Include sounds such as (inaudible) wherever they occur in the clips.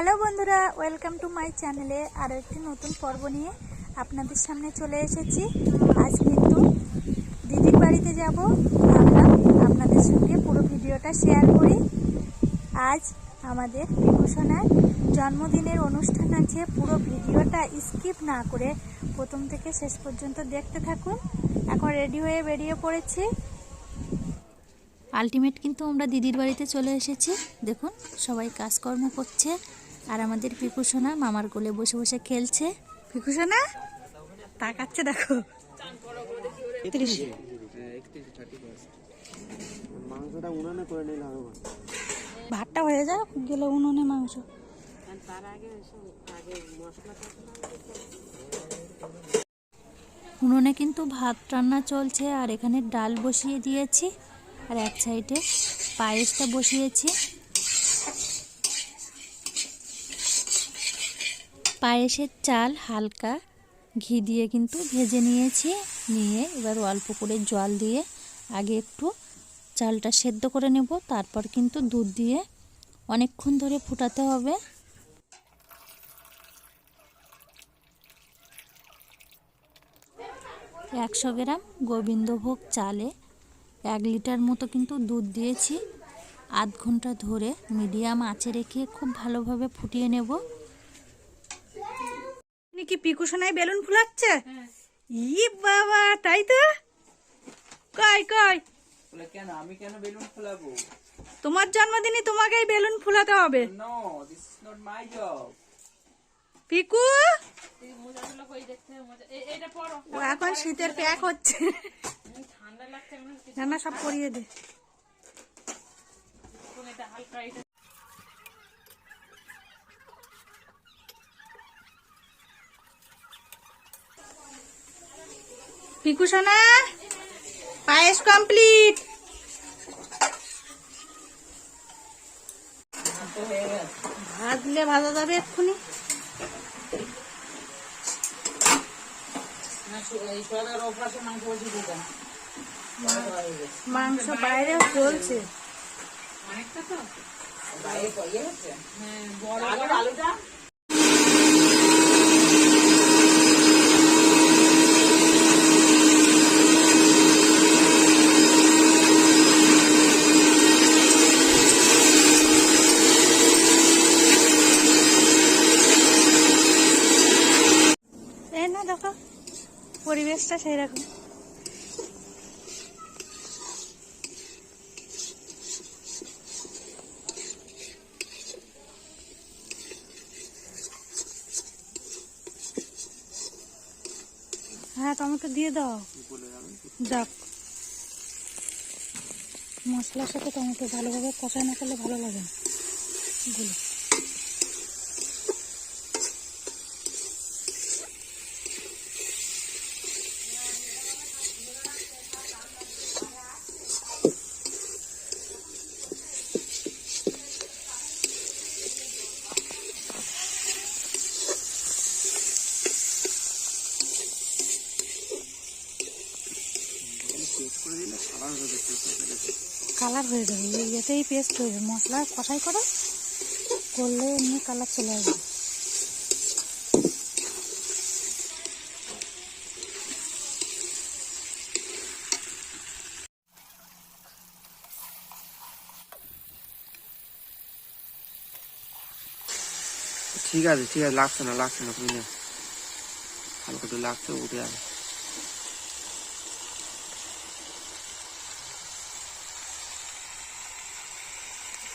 Hello বন্ধুরা, welcome to my চ্যানেলে আরও একটি নতুন পর্ব নিয়ে আপনাদের সামনে চলে এসেছি। আজ কিন্তু দিদির বাড়িতে যাব। আমরা আপনাদের সঙ্গে পুরো ভিডিওটা শেয়ার করি। আজ আমাদের বিভূষণার জন্মদিনের অনুষ্ঠান আছে। পুরো ভিডিওটা স্কিপ না করে প্রথম থেকে শেষ পর্যন্ত দেখতে থাকুন। এখন রেডি হয়ে বেরিয়ে পড়েছি। আলটিমেট কিন্তু আমরা দিদির বাড়িতে চলে এসেছি। দেখুন, সবাই কাজকর্ম করছে। আর আমাদের পিকুসোনা মামার কোলে বসে বসে খেলছে। পিকুসোনা? তাকাচ্ছে দেখো। মাংসটা উনানে করে নিলে হবে ভাতটা হয়ে যাক গেলে উনুনে মাংস। উনুনে কিন্তু ভাত রান্না চলছে আর এখানে ডাল বসিয়ে দিয়েছি আর এক সাইডে পায়েসটা বসিয়েছি। পায়েসের চাল হালকা ঘি দিয়ে কিন্তু ভেজে নিয়েছি। নিয়ে এবার অল্প করে জল দিয়ে আগে একটু চালটা সেদ্ধ করে নেব, তারপর কিন্তু দুধ দিয়ে অনেকক্ষণ ধরে ফুটাতে হবে। একশো গ্রাম গোবিন্দভোগ চালে এক লিটার মতো কিন্তু দুধ দিয়েছি। আধ ঘণ্টা ধরে মিডিয়াম আঁচে রেখে খুব ভালোভাবে ফুটিয়ে নেব। কি পিকুসোনায় বেলুন ফুলাচ্ছে? ই বাবা তাই তো? কই কই? বলে কেন? আমি কেন বেলুন ফোলাবো? তোমার জন্মদিনে তোমাকেই বেলুন ফুলাতে হবে। No this is not my job Piku? ও এখন শীতের প্যাক হচ্ছে। না না সব করিয়ে দে। পিকু পায়েস কমপ্লিট ভাত দিলে ভাজা যাবে এক্ষুনি। মাংস বাইরে চলছে এই না দেখো পরিবেশটা সেই রকম হ্যাঁ টমেটো দিয়ে দাও। যাক। মশলার সাথে টমেটো ভালোভাবে কষায় না করলে ভালো লাগে না। করে দিলে কালার হয়ে যাবে। ইয়েতেই পেস্ট হয়ে যাবে। মশলা কষাই করো করলে এমনি কালার চলে আসবে। ঠিক আছে ঠিক আছে। লাগছে না লাগছে না তুমি। হালকা তো লাগছে উঠে যাবে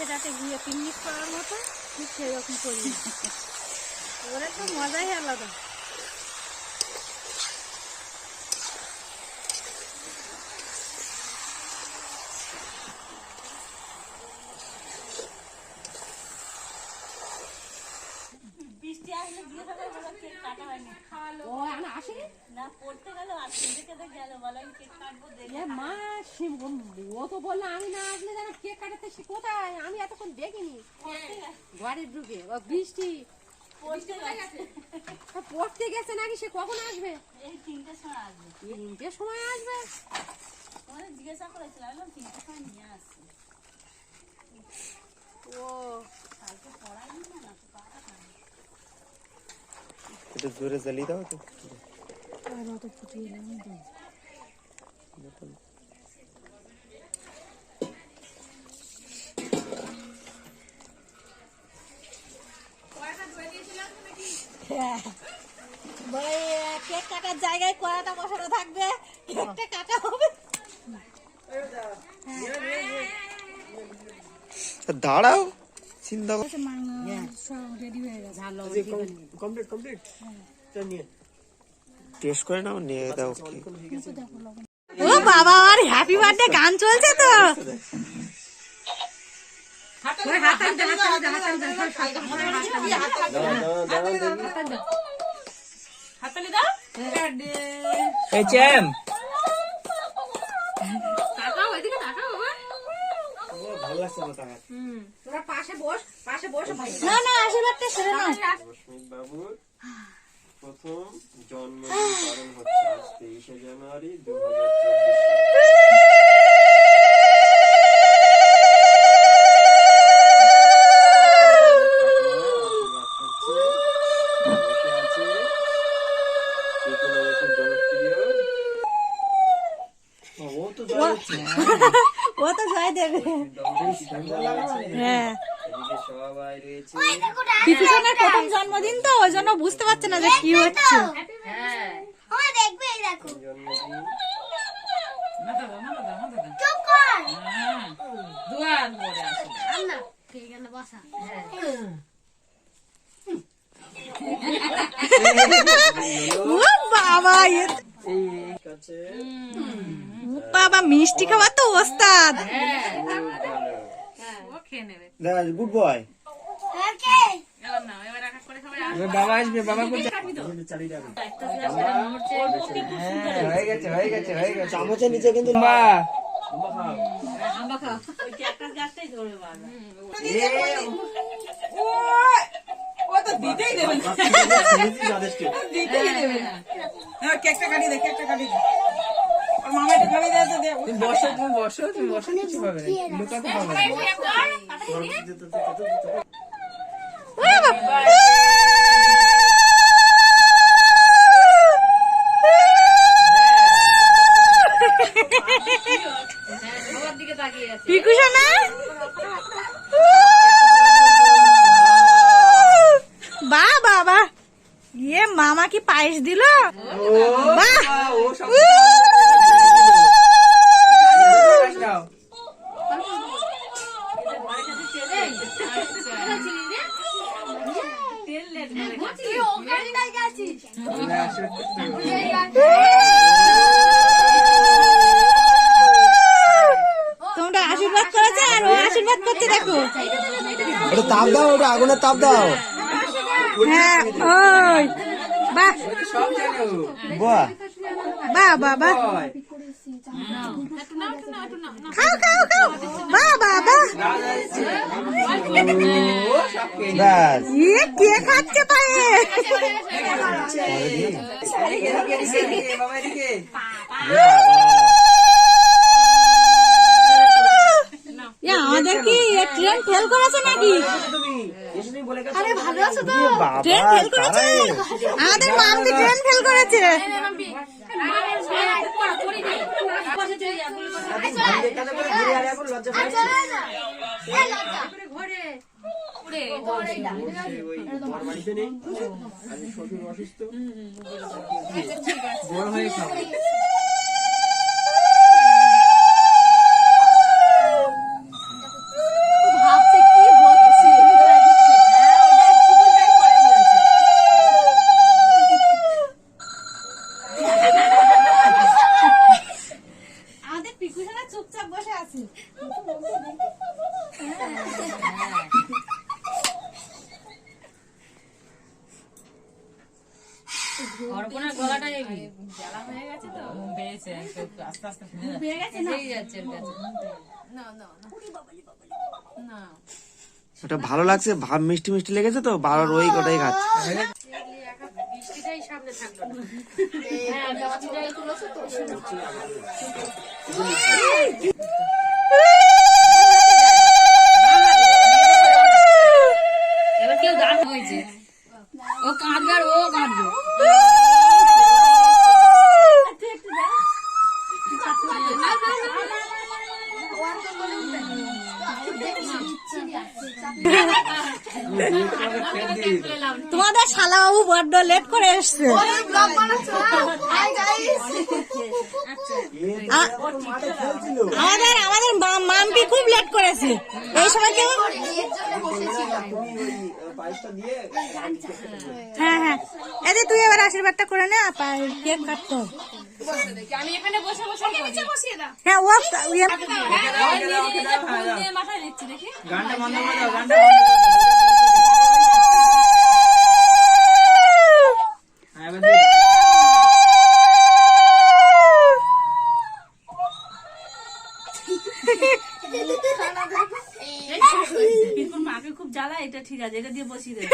মাঠে টাটে গিয়ে পিকনিক করার মতো ঠিক সেরকম করি। ওরা তো মজাই আলাদা। আসি না পড়তে গেল আর কেটে গেল বলে আমি কেক কাটবো দেখে মা সে- ও তো বলল আমি না আসলে যেন কেক কাটাতে সে কোথায়? আমি এতক্ষণ দেখিনি। ঘরে ঢুকে ও বৃষ্টি। পড়তে গেছে। পড়তে গেছে নাকি সে কখন আসবে? এই তিনটের সময় আসবে। তিনটের সময় আসবে? জিজ্ঞাসা করেছিলাম তিনটের সময় নিয়ে আসছি। ও। কালকে পড়াইনি না একটু জোরে জ্বালিয়ে দাও তো কেক কাটার জায়গায় কড়াটা বসানো থাকবে কেকটা কাটা হবে। দাঁড়াও। চিন্তা কর কমপ্লিট কমপ্লিট টেস্ট করে নাও নিয়ে দাও ও বাবা আর হ্যাপি বার্থডে গান চলছে তো এই চ্যাম তাকাও এদিকে তাকাও বাবা ভালো লাগছে না তাকায় তোরা পাশে বস পাশে বসে না না আশীর্বাদটা সেরে নাও। রশ্মিক প্রথম জন্মদিন (sighs) পালন হচ্ছে আজ তেইশে জানুয়ারি দু চব্বিশ জনপ্রিয় ও তো ও তো জয় দেবে। হ্যাঁ। বিভূষণের প্রথম জন্মদিন তো ওই জন্য বুঝতে পারছে না যে কি হচ্ছে। জন্মদিন বাবা এ তো- কাছে বাবা মিষ্টি খাবার তো ওস্তাদ। ও খেয়ে নেবে। Good boy. বাবা আসবে বাবা করছে হয়ে গেছে হয়ে গেছে। হয়ে গেছে চামচের নিচে কিন্তু বা ওই বসো তুমি বসো তুমি বসো কিছু পাবে না। লুকাতে পাবে না সবার দিকে তাকিয়ে আছে পিকুষণা বা বাবা ইয়ে মামা কি পায়েস দিল বাহ ও সব দাও তোমরা আশীর্বাদ করেছে আর ও আশীর্বাদ করছে দেখো। ওটা তাপ দাও ওটা আগুনের তাপ দাও। হ্যাঁ ওই। বাহ। সব জানো। বাহ। বাহ বাহ বাহ। খাও খাও খাও। ইয়ে কে খাচ্ছে পায়ে? আমাদের কি ট্রেন ফেল করেছে নাকি? তুমি এসে তুমি বলে গেছো আরে ভালো আছো তো? ট্রেন ফেল করেছে? আমাদের মামদি ট্রেন ফেল করেছে এখানে করে ঘুরে আর এখন লজ্জা পাচ্ছি ঘুরে সে ওই বর বাড়িতে নেই আজ শ্বশুর অসুস্থ? বড় হয়ে খাও ভাবছে কি হচ্ছে আমাদের পিকুসারা চুপচাপ বসে আছে অর্পণের গলাটা আস্তে আস্তে ফুলে যাচ্ছে। পেয়ে গেছে না? যাচ্ছে না না না। না। ওটা ভালো লাগছে ভাব মিষ্টি মিষ্টি লেগেছে তো বাবার ওই ওটাই খাচ্ছে। এবার কেউ গান হয়েছে। ও কাঁদবে আর ও কাঁদবে তোমাদের শালাবাবু বড্ড লেট করে এসছে আ- আমাদের আমাদের মাম্পি খুব লেট করেছে। এই সময় কেউ হ্যাঁ হ্যাঁ। এদের তুই এবার আশীর্বাদটা করে নে কেক কাটতো হ্যাঁ ও ঠিক আছে এটা দিয়ে বসিয়ে দেবে।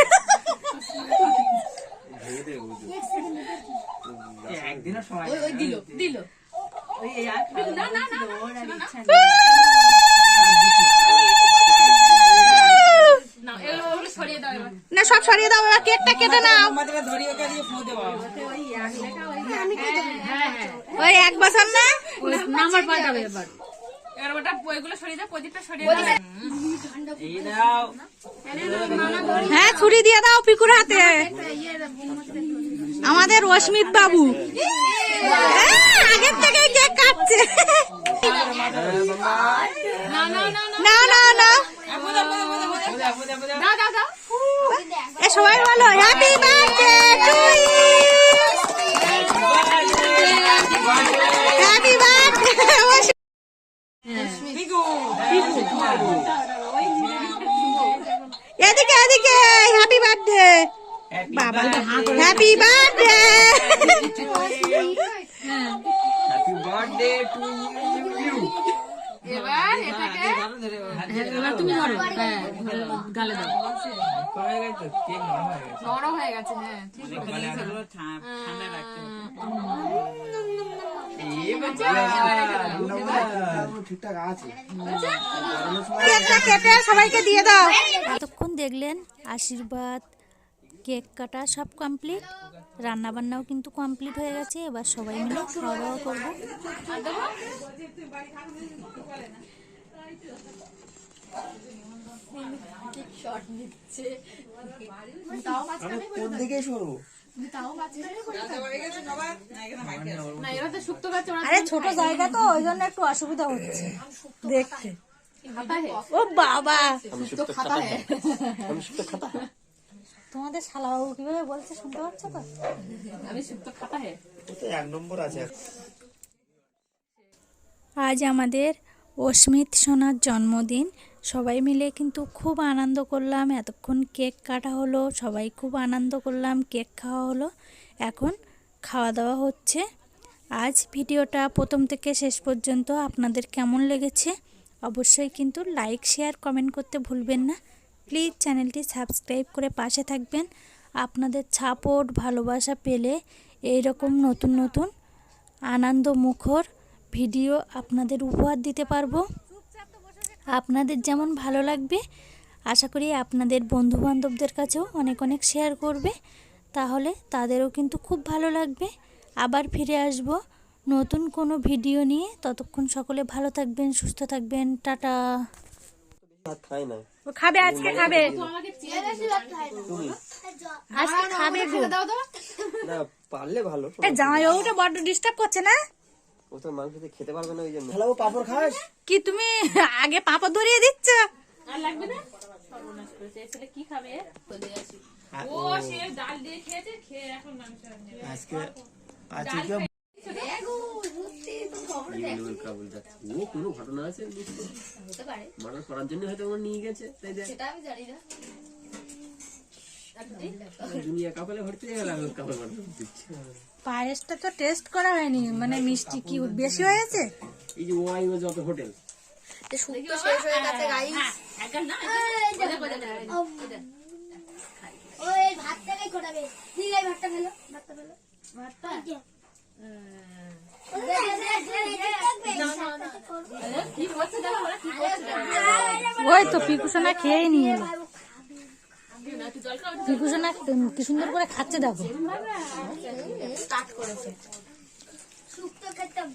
একদিনও সময় দিল দিল। ওই না ওর ইচ্ছা সব সরিয়ে দাও এবার কেকটা কেটে নাও। ওই এক বছর না? নাম্বার এবার। এবার। ওটা ওইগুলো সরিয়ে দাও প্রদীপটা সরিয়ে দাও। এই দাও। হ্যাঁ ছুরি দিয়ে দাও পিকুর হাতে। আমাদের রশ্মিত বাবু। হ্যাঁ, আগের থেকে কেক কাটছে। না না না। সবাই বলো হ্যাপি বার্থডে টু হ্যাপি এদিকে এদিকে হ্যাপি বার্থডে বাবা happy birthday happy birthday to you এবার এটাকে এবার তুমি ধরো হ্যাঁ গালে দাও হয়ে নরম হয়ে গেছে। হয়ে হ্যাঁ মানে আছে সবাইকে দিয়ে দাও এতক্ষণ দেখলেন আশীর্বাদ কেক কাটা সব কমপ্লিট রান্না বান্নাও কিন্তু কমপ্লিট হয়ে গেছে। এবার সবাই মিলে খাওয়া দাওয়া করব কোন দিকে আরে ছোট জায়গা তো ওই জন্য একটু অসুবিধা হচ্ছে। দেখতে। খাতা ও বাবা। খাতা হে তোমাদের শালাবাবু কীভাবে বলছে শুনতে পাচ্ছ তো? আমি শুক্তো খাতা হে। ও তো এক নম্বর আছে। আজ আমাদের অস্মিত সোনার জন্মদিন। সবাই মিলে কিন্তু খুব আনন্দ করলাম। এতক্ষণ কেক কাটা হলো সবাই খুব আনন্দ করলাম কেক খাওয়া হলো। এখন খাওয়া দাওয়া হচ্ছে। আজ ভিডিওটা প্রথম থেকে শেষ পর্যন্ত আপনাদের কেমন লেগেছে? অবশ্যই কিন্তু লাইক শেয়ার কমেন্ট করতে ভুলবেন না। প্লিজ চ্যানেলটি সাবস্ক্রাইব করে পাশে থাকবেন। আপনাদের সাপোর্ট, ভালোবাসা পেলে এই রকম নতুন নতুন আনন্দ মুখর ভিডিও আপনাদের উপহার দিতে পারব। আপনাদের যেমন ভালো লাগবে, আশা করি আপনাদের বন্ধু বান্ধবদের কাছেও অনেক অনেক শেয়ার করবে। তাহলে তাদেরও কিন্তু খুব ভালো লাগবে। আবার ফিরে আসব নতুন কোনো ভিডিও নিয়ে। ততক্ষণ সকলে ভালো থাকবেন, সুস্থ থাকবেন। টাটা। খাবে আজকে খাবে। আজকে খাবে গো দাও দাও না পারলে ভালো এ জামাইবাবুটা বড্ড ডিস্টার্ব করছে না? ও তো মাংস খেতে পারবে না ওই জন্য। হ্যালো পাপড় খাস? কি তুমি আগে পাপড় ধরিয়ে দিচ্ছ? আর লাগবে না? সর্বনাশ করেছে। ছেলে কি খাবে? বলে আসি। ও সে ডাল দিয়ে খেয়েছে খেয়ে এখন মাংস আজকে আজকে কি কাবুল যাচ্ছে। ও কোনো ঘটনা আছে? মার্ডার করার জন্য হয়তো নিয়ে গেছে তাই সেটা আমি জানি না। দুনিয়া কাপড়ে ভর্তি হয়ে গেল কাপড় মার্ডার পায়েসটা তো টেস্ট করা হয়নি মানে মিষ্টি কি বেশি হয়েছে এই যে ওয়াই যত হোটেল। ওই কোটাবে দিলে ভাতটা ফেলো। ভাতটা ফেলো। ভাতটা? ওই তো পিকুসোনা খেয়ে নিয়ে এলো। পিকুসোনা কি সুন্দর করে খাচ্ছে দেখো। শুক্তো খেতাম